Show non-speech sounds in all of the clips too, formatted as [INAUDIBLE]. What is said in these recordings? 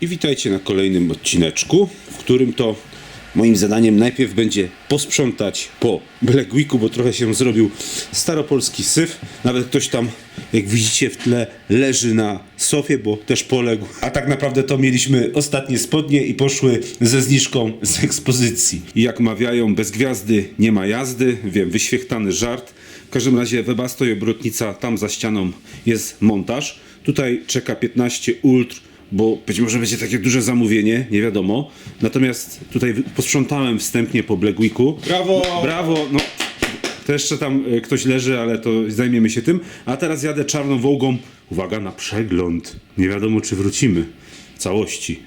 I witajcie na kolejnym odcineczku, w którym to moim zadaniem najpierw będzie posprzątać po Black Weeku, bo trochę się zrobił staropolski syf. Nawet ktoś tam, jak widzicie w tle, leży na sofie, bo też poległ. A tak naprawdę to mieliśmy ostatnie spodnie i poszły ze zniżką z ekspozycji. I jak mawiają, bez gwiazdy nie ma jazdy. Wiem, wyświechtany żart. W każdym razie Webasto i obrotnica, tam za ścianą jest montaż. Tutaj czeka 15 Ultra bo być może będzie takie duże zamówienie, nie wiadomo. Natomiast tutaj posprzątałem wstępnie po Black Weeku. Brawo! Brawo! No, to jeszcze tam e, ktoś leży, ale to zajmiemy się tym. A teraz jadę czarną wołgą. Uwaga na przegląd. Nie wiadomo, czy wrócimy. Całości.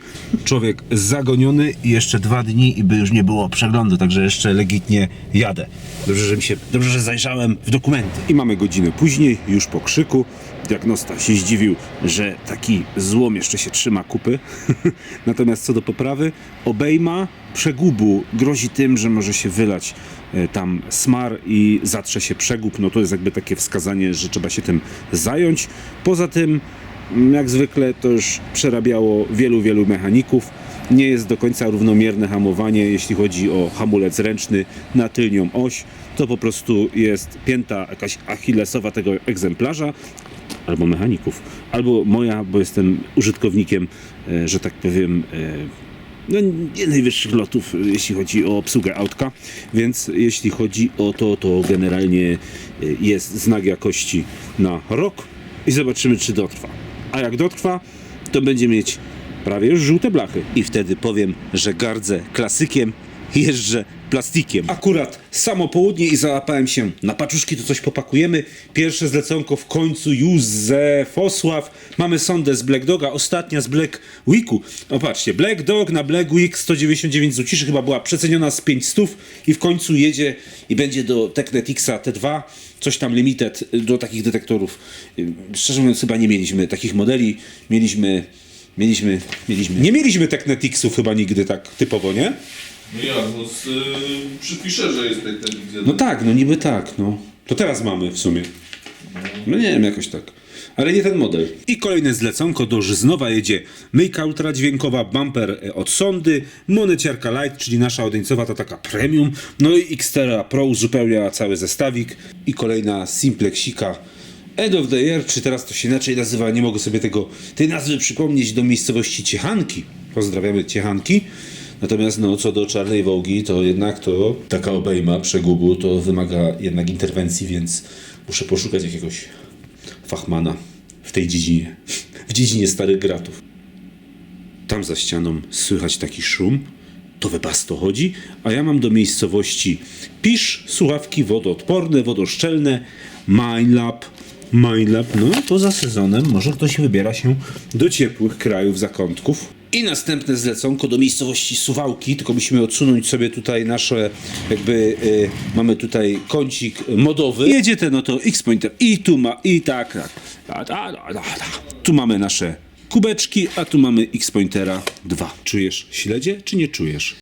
Człowiek zagoniony i jeszcze dwa dni i by już nie było przeglądu, także jeszcze legitnie jadę. Dobrze, że mi się, dobrze, że zajrzałem w dokumenty. I mamy godzinę później, już po krzyku. Diagnosta się zdziwił, że taki złom jeszcze się trzyma kupy. [LAUGHS] Natomiast co do poprawy, obejma przegubu grozi tym, że może się wylać e, tam smar i zatrze się przegub. No to jest jakby takie wskazanie, że trzeba się tym zająć. Poza tym, mm, jak zwykle, to już przerabiało wielu, wielu mechaników. Nie jest do końca równomierne hamowanie, jeśli chodzi o hamulec ręczny na tylnią oś. To po prostu jest pięta jakaś achillesowa tego egzemplarza, albo mechaników, albo moja, bo jestem użytkownikiem, e, że tak powiem, e, no, nie najwyższych lotów, e, jeśli chodzi o obsługę autka, więc jeśli chodzi o to, to generalnie jest znak jakości na rok i zobaczymy, czy dotrwa. A jak dotrwa, to będzie mieć prawie już żółte blachy. I wtedy powiem, że gardzę klasykiem, jeżdżę plastikiem. Akurat samo południe i załapałem się na paczuszki, to coś popakujemy. Pierwsze zleconko w końcu Józefosław. Mamy sondę z Black Doga, ostatnia z Black Weeku. O patrzcie, Black Dog na Black Week 199 zł, chyba była przeceniona z 500 i w końcu jedzie i będzie do Technetixa T2, coś tam limited do takich detektorów. Szczerze mówiąc chyba nie mieliśmy takich modeli, mieliśmy Mieliśmy, mieliśmy. Nie mieliśmy Technetixów chyba nigdy tak typowo, nie? No ja, no z, y, przypiszę, że jest ten telewizja. No tak, no niby tak, no. To teraz mamy w sumie. No nie wiem, jakoś tak. Ale nie ten model. I kolejne zleconko do Żyznowa jedzie myjka ultradźwiękowa, bumper e, od sondy, moneciarka light, czyli nasza odeńcowa to taka premium, no i Xterra Pro uzupełnia cały zestawik i kolejna Simplexika End of the Year, czy teraz to się inaczej nazywa, nie mogę sobie tego, tej nazwy przypomnieć, do miejscowości Ciechanki. Pozdrawiamy Ciechanki. Natomiast no, co do czarnej wołgi, to jednak to taka obejma przegubu to wymaga jednak interwencji, więc muszę poszukać jakiegoś fachmana w tej dziedzinie, w dziedzinie starych gratów. Tam za ścianą słychać taki szum, to webasto chodzi, a ja mam do miejscowości Pisz, słuchawki wodoodporne, wodoszczelne, MindLab, MindLab, no poza sezonem może ktoś wybiera się do ciepłych krajów zakątków. I następne zleconko do miejscowości Suwałki, tylko musimy odsunąć sobie tutaj nasze, jakby y, mamy tutaj kącik modowy. Jedzie ten oto X-Pointer i tu ma, i tak, tak, da, da, da, da. Tu mamy nasze kubeczki, a tu mamy X-Pointera 2. Czujesz śledzie, czy nie czujesz?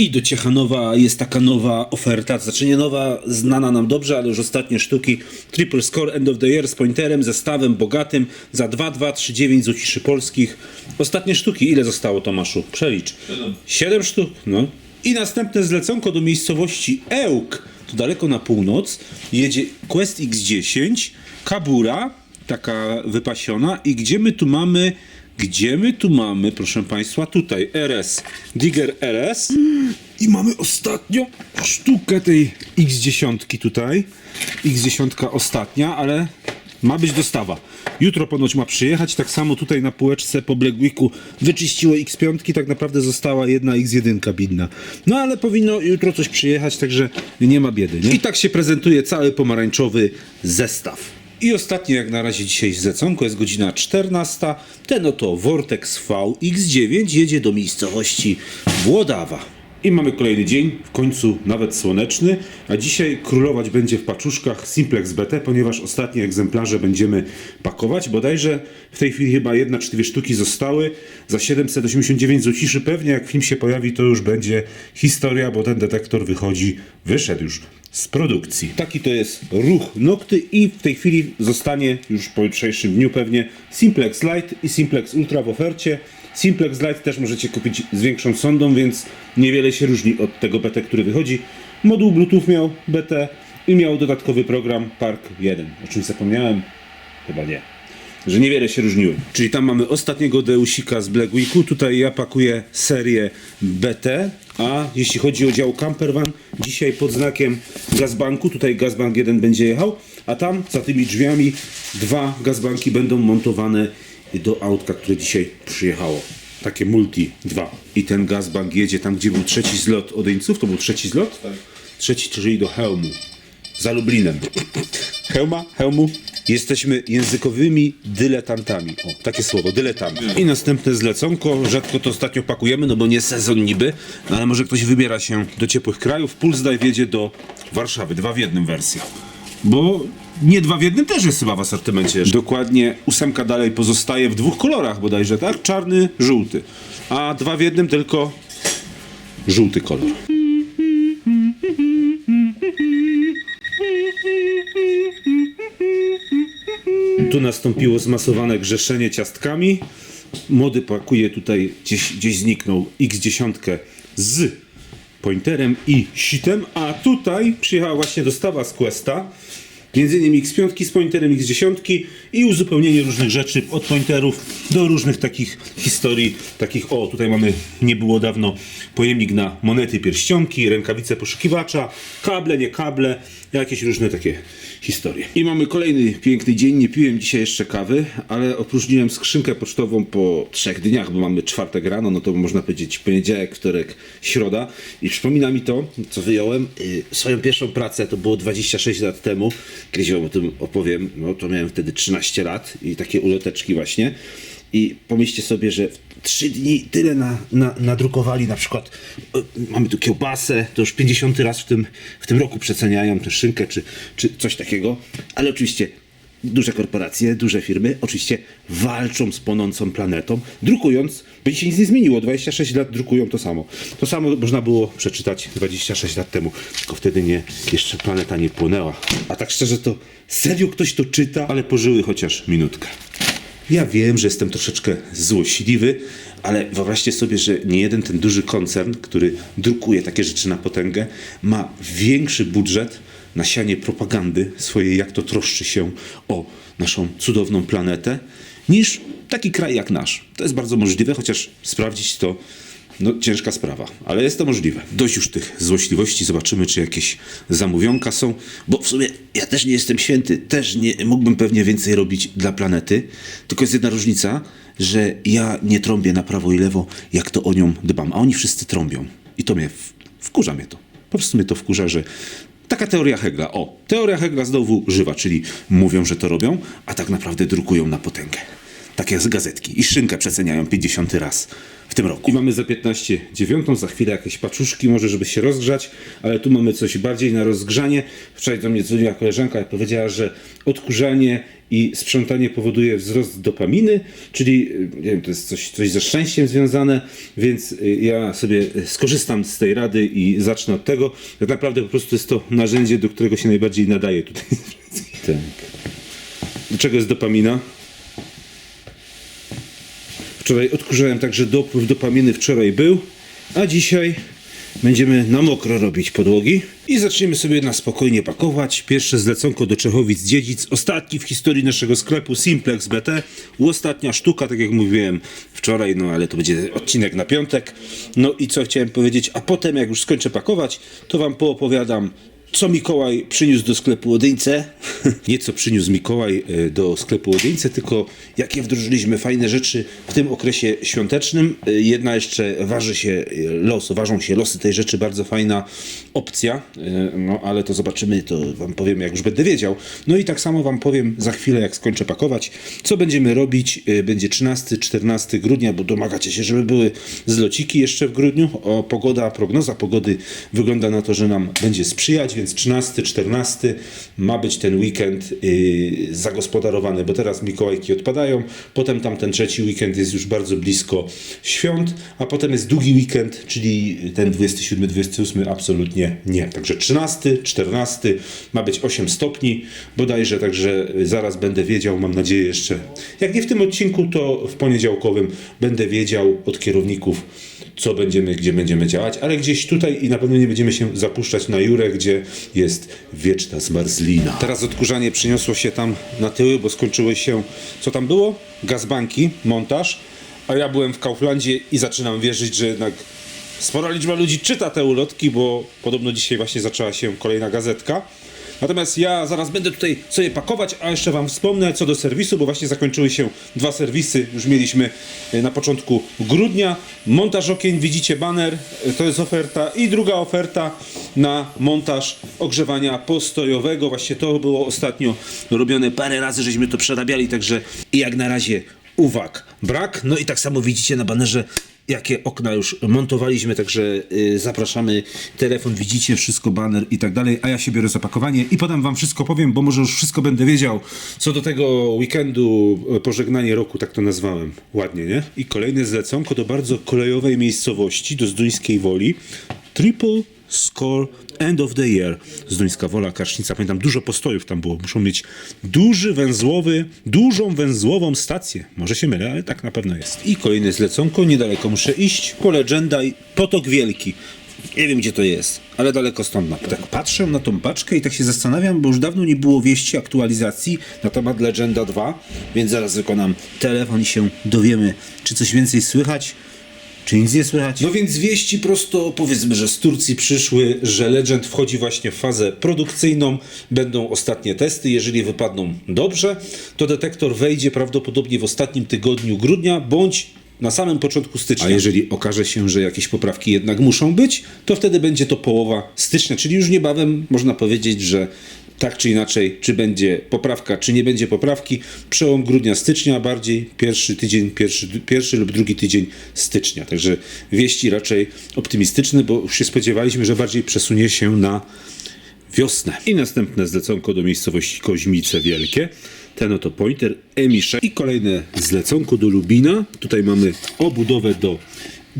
I do Ciechanowa jest taka nowa oferta, znaczy nie nowa, znana nam dobrze, ale już ostatnie sztuki. Triple Score End of the Year z pointerem, zestawem bogatym za 2239 złociszy polskich. Ostatnie sztuki, ile zostało Tomaszu? Przelicz. Siedem. 7 sztuk, no. I następne zleconko do miejscowości Ełk, to daleko na północ, jedzie Quest X10, Kabura, taka wypasiona i gdzie my tu mamy, gdzie my tu mamy, proszę Państwa, tutaj RS, Digger RS i mamy ostatnią sztukę tej X10 tutaj, X10 ostatnia, ale ma być dostawa. Jutro ponoć ma przyjechać, tak samo tutaj na półeczce po Black wyczyściło X5, tak naprawdę została jedna X1 bidna. No ale powinno jutro coś przyjechać, także nie ma biedy. Nie? I tak się prezentuje cały pomarańczowy zestaw. I ostatnie jak na razie dzisiaj z zeconko jest godzina 14. Ten oto Vortex V X9 jedzie do miejscowości Włodawa. I mamy kolejny dzień, w końcu nawet słoneczny, a dzisiaj królować będzie w paczuszkach Simplex BT, ponieważ ostatnie egzemplarze będziemy pakować. Bodajże w tej chwili chyba jedna czy dwie sztuki zostały za 789 złociszy. Pewnie jak film się pojawi, to już będzie historia, bo ten detektor wychodzi, wyszedł już z produkcji. Taki to jest ruch Nocty i w tej chwili zostanie już po jutrzejszym dniu pewnie Simplex Lite i Simplex Ultra w ofercie. Simplex Lite też możecie kupić z większą sondą, więc niewiele się różni od tego BT, który wychodzi. Moduł Bluetooth miał BT i miał dodatkowy program Park 1. O czymś zapomniałem? Chyba nie że niewiele się różniły. Czyli tam mamy ostatniego Deusika z Black Weeku, tutaj ja pakuję serię BT, a jeśli chodzi o dział Campervan, dzisiaj pod znakiem Gazbanku, tutaj Gazbank 1 będzie jechał, a tam za tymi drzwiami dwa Gazbanki będą montowane do autka, które dzisiaj przyjechało. Takie multi 2. I ten Gazbank jedzie tam, gdzie był trzeci zlot Odeńców, to był trzeci zlot? Tak. Trzeci, czyli do Helmu za Lublinem. Hełma, hełmu. Jesteśmy językowymi dyletantami. O, takie słowo, dyletanci. I następne zleconko. Rzadko to ostatnio pakujemy, no bo nie sezon niby, no ale może ktoś wybiera się do ciepłych krajów. Puls Dive jedzie do Warszawy, dwa w jednym wersja. Bo nie dwa w jednym też jest chyba w asortymencie. Dokładnie ósemka dalej pozostaje w dwóch kolorach bodajże, tak? Czarny, żółty. A dwa w jednym tylko żółty kolor. Tu nastąpiło zmasowane grzeszenie ciastkami. Młody pakuje tutaj, gdzieś, gdzieś zniknął X10 z pointerem i sitem, a tutaj przyjechała właśnie dostawa z Questa. Między innymi X5 z pointerem X10 i uzupełnienie różnych rzeczy od pointerów do różnych takich historii, takich o, tutaj mamy, nie było dawno, pojemnik na monety, pierścionki, rękawice poszukiwacza, kable, nie kable, jakieś różne takie historie. I mamy kolejny piękny dzień, nie piłem dzisiaj jeszcze kawy, ale opróżniłem skrzynkę pocztową po trzech dniach, bo mamy czwartek rano, no to można powiedzieć poniedziałek, wtorek, środa. I przypomina mi to, co wyjąłem, yy, swoją pierwszą pracę, to było 26 lat temu, kiedyś wam o tym opowiem, no to miałem wtedy 13 lat i takie uloteczki właśnie i pomyślcie sobie, że trzy dni tyle na, na, nadrukowali na przykład, e, mamy tu kiełbasę, to już 50 raz w tym, w tym roku przeceniają tę szynkę czy, czy coś takiego, ale oczywiście duże korporacje, duże firmy oczywiście walczą z płonącą planetą, drukując, by się nic nie zmieniło, 26 lat drukują to samo. To samo można było przeczytać 26 lat temu, tylko wtedy nie, jeszcze planeta nie płonęła. A tak szczerze to serio ktoś to czyta, ale pożyły chociaż minutkę. Ja wiem, że jestem troszeczkę złośliwy, ale wyobraźcie sobie, że nie jeden ten duży koncern, który drukuje takie rzeczy na potęgę, ma większy budżet na sianie propagandy swojej, jak to troszczy się o naszą cudowną planetę, niż taki kraj jak nasz. To jest bardzo możliwe, chociaż sprawdzić to no, ciężka sprawa, ale jest to możliwe. Dość już tych złośliwości, zobaczymy, czy jakieś zamówionka są, bo w sumie ja też nie jestem święty, też nie mógłbym pewnie więcej robić dla planety, tylko jest jedna różnica, że ja nie trąbię na prawo i lewo, jak to o nią dbam, a oni wszyscy trąbią. I to mnie, wkurza mnie to. Po prostu mnie to wkurza, że Taka teoria Hegla. O, teoria Hegla znowu żywa, czyli mówią, że to robią, a tak naprawdę drukują na potęgę. Takie z gazetki. I szynkę przeceniają 50 raz w tym roku. I mamy za 15 dziewiątą, za chwilę jakieś paczuszki może, żeby się rozgrzać, ale tu mamy coś bardziej na rozgrzanie. Wczoraj do mnie dzwoniła koleżanka i powiedziała, że odkurzanie i sprzątanie powoduje wzrost dopaminy, czyli y, nie wiem, to jest coś, coś ze szczęściem związane, więc y, ja sobie skorzystam z tej rady i zacznę od tego. Tak naprawdę po prostu jest to narzędzie, do którego się najbardziej nadaje tutaj. tak. Do czego jest dopamina? Wczoraj odkurzałem także dopływ dopaminy wczoraj był, a dzisiaj będziemy na mokro robić podłogi i zaczniemy sobie na spokojnie pakować. Pierwsze zleconko do Czechowic Dziedzic, ostatni w historii naszego sklepu Simplex BT, ostatnia sztuka, tak jak mówiłem wczoraj, no ale to będzie odcinek na piątek. No i co chciałem powiedzieć, a potem jak już skończę pakować, to wam poopowiadam co Mikołaj przyniósł do sklepu Odyńce. [LAUGHS] Nie co przyniósł Mikołaj e, do sklepu Odyńce, tylko jakie wdrożyliśmy fajne rzeczy w tym okresie świątecznym. E, Jedna jeszcze waży się e, los, ważą się losy tej rzeczy, bardzo fajna opcja, no ale to zobaczymy, to wam powiem jak już będę wiedział. No i tak samo wam powiem za chwilę jak skończę pakować, co będziemy robić. Będzie 13-14 grudnia, bo domagacie się, żeby były zlociki jeszcze w grudniu. O, pogoda, prognoza pogody wygląda na to, że nam będzie sprzyjać, więc 13, 14 ma być ten weekend yy, zagospodarowany, bo teraz Mikołajki odpadają, potem tam ten trzeci weekend jest już bardzo blisko świąt, a potem jest długi weekend, czyli ten 27, 28 absolutnie nie. Także 13, 14 ma być 8 stopni bodajże, także zaraz będę wiedział, mam nadzieję jeszcze, jak nie w tym odcinku, to w poniedziałkowym będę wiedział od kierowników, co będziemy, gdzie będziemy działać, ale gdzieś tutaj i na pewno nie będziemy się zapuszczać na Jurę, gdzie jest wieczna zmarzlina. Teraz odkurzanie przyniosło się tam na tyły, bo skończyły się, co tam było? Gazbanki, montaż, a ja byłem w Kauflandzie i zaczynam wierzyć, że jednak spora liczba ludzi czyta te ulotki, bo podobno dzisiaj właśnie zaczęła się kolejna gazetka. Natomiast ja zaraz będę tutaj sobie pakować, a jeszcze Wam wspomnę co do serwisu, bo właśnie zakończyły się dwa serwisy. Już mieliśmy e, na początku grudnia. Montaż okien, widzicie baner, e, to jest oferta. I druga oferta na montaż ogrzewania postojowego. Właśnie to było ostatnio robione parę razy, żeśmy to przerabiali, także jak na razie uwag brak. No i tak samo widzicie na banerze jakie okna już montowaliśmy, także y, zapraszamy, telefon widzicie, wszystko, banner i tak dalej, a ja się biorę zapakowanie i potem wam wszystko powiem, bo może już wszystko będę wiedział. Co do tego weekendu, e, pożegnanie roku, tak to nazwałem, ładnie, nie? I kolejne zleconko do bardzo kolejowej miejscowości, do Zduńskiej Woli, Triple Score End of the Year. Zduńska Wola, Karsznica. Pamiętam, dużo postojów tam było. Muszą mieć duży węzłowy, dużą węzłową stację. Może się mylę, ale tak na pewno jest. I kolejne zleconko. Niedaleko muszę iść. Po Legenda i Potok Wielki. Nie wiem, gdzie to jest, ale daleko stąd na pewno. Tak patrzę na tą paczkę i tak się zastanawiam, bo już dawno nie było wieści, aktualizacji na temat Legenda 2, więc zaraz wykonam telefon i się dowiemy, czy coś więcej słychać. Czy nic nie słychać? No więc wieści prosto, powiedzmy, że z Turcji przyszły, że Legend wchodzi właśnie w fazę produkcyjną. Będą ostatnie testy. Jeżeli wypadną dobrze, to detektor wejdzie prawdopodobnie w ostatnim tygodniu grudnia bądź na samym początku stycznia. A jeżeli okaże się, że jakieś poprawki jednak muszą być, to wtedy będzie to połowa stycznia, czyli już niebawem można powiedzieć, że tak czy inaczej, czy będzie poprawka, czy nie będzie poprawki, przełom grudnia, stycznia bardziej, pierwszy tydzień, pierwszy, pierwszy lub drugi tydzień stycznia. Także wieści raczej optymistyczne, bo się spodziewaliśmy, że bardziej przesunie się na wiosnę. I następne zleconko do miejscowości Koźmice Wielkie. Ten oto pointer Emisza. I kolejne zleconko do Lubina. Tutaj mamy obudowę do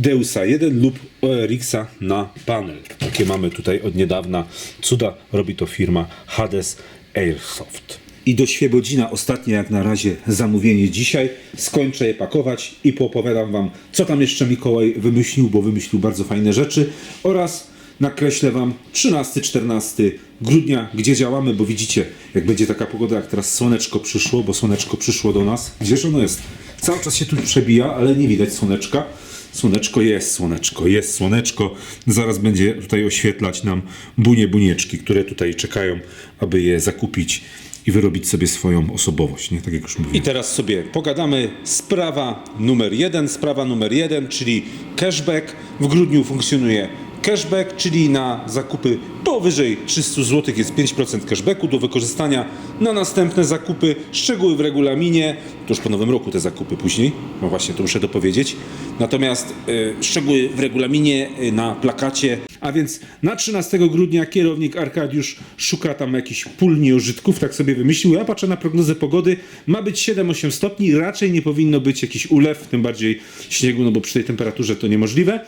Deusa 1 lub ORX-a na panel. Takie mamy tutaj od niedawna. Cuda robi to firma Hades Airsoft. I do Świebodzina ostatnie jak na razie zamówienie dzisiaj. Skończę je pakować i poopowiadam Wam, co tam jeszcze Mikołaj wymyślił, bo wymyślił bardzo fajne rzeczy oraz nakreślę Wam 13-14 grudnia, gdzie działamy, bo widzicie, jak będzie taka pogoda, jak teraz słoneczko przyszło, bo słoneczko przyszło do nas. Gdzież ono jest? Cały czas się tu przebija, ale nie widać słoneczka. Słoneczko jest, słoneczko jest, słoneczko. Zaraz będzie tutaj oświetlać nam bunie bunieczki, które tutaj czekają, aby je zakupić i wyrobić sobie swoją osobowość, nie? Tak jak już mówiłem. I teraz sobie pogadamy. Sprawa numer jeden, sprawa numer jeden, czyli cashback. W grudniu funkcjonuje cashback, czyli na zakupy powyżej 300 zł jest 5% cashbacku do wykorzystania na następne zakupy. Szczegóły w regulaminie, to już po nowym roku te zakupy później, no właśnie to muszę dopowiedzieć. Natomiast y, szczegóły w regulaminie y, na plakacie. A więc na 13 grudnia kierownik Arkadiusz szuka tam jakichś pól nieużytków, tak sobie wymyślił. Ja patrzę na prognozę pogody, ma być 7-8 stopni, raczej nie powinno być jakiś ulew, tym bardziej śniegu, no bo przy tej temperaturze to niemożliwe.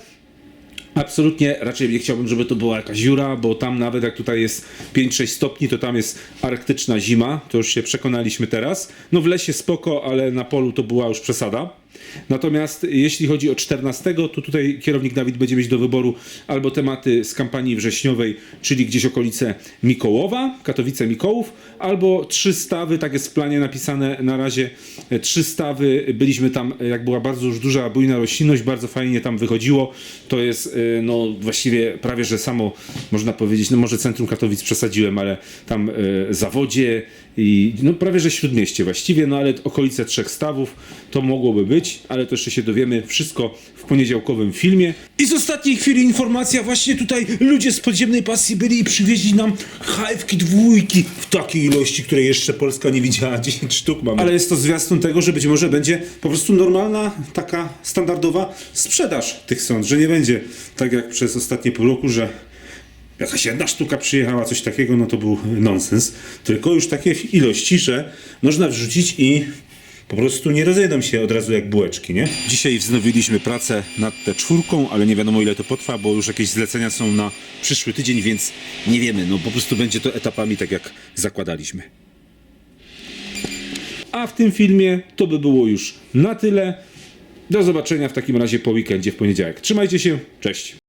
Absolutnie raczej nie chciałbym, żeby to była jakaś dziura, bo tam nawet jak tutaj jest 5-6 stopni, to tam jest arktyczna zima, to już się przekonaliśmy teraz. No w lesie spoko, ale na polu to była już przesada. Natomiast jeśli chodzi o 14, to tutaj kierownik Dawid będzie mieć do wyboru albo tematy z kampanii wrześniowej, czyli gdzieś okolice Mikołowa, Katowice Mikołów, albo trzy stawy, tak jest w planie napisane na razie, e, trzy stawy, byliśmy tam, e, jak była bardzo już duża bujna roślinność, bardzo fajnie tam wychodziło, to jest e, no właściwie prawie, że samo można powiedzieć, no może centrum Katowic przesadziłem, ale tam Zawodzie i no prawie, że śródmieście właściwie, no ale okolice trzech stawów to mogłoby być, ale to jeszcze się dowiemy wszystko w poniedziałkowym filmie. I z ostatniej chwili informacja, właśnie tutaj ludzie z podziemnej pasji byli i przywieźli nam hajwki dwójki w takiej ilości, której jeszcze Polska nie widziała, [LAUGHS] 10 sztuk mamy. Ale jest to zwiastun tego, że być może będzie po prostu normalna, taka standardowa sprzedaż tych sąd, że nie będzie tak jak przez ostatnie pół roku, że jakaś jedna sztuka przyjechała, coś takiego, no to był nonsens. Tylko już takie w ilości, że można wrzucić i po prostu nie rozejdą się od razu jak bułeczki, nie? Dzisiaj wznowiliśmy pracę nad tę czwórką, ale nie wiadomo ile to potrwa, bo już jakieś zlecenia są na przyszły tydzień, więc nie wiemy. No po prostu będzie to etapami, tak jak zakładaliśmy. A w tym filmie to by było już na tyle. Do zobaczenia w takim razie po weekendzie w poniedziałek. Trzymajcie się, cześć.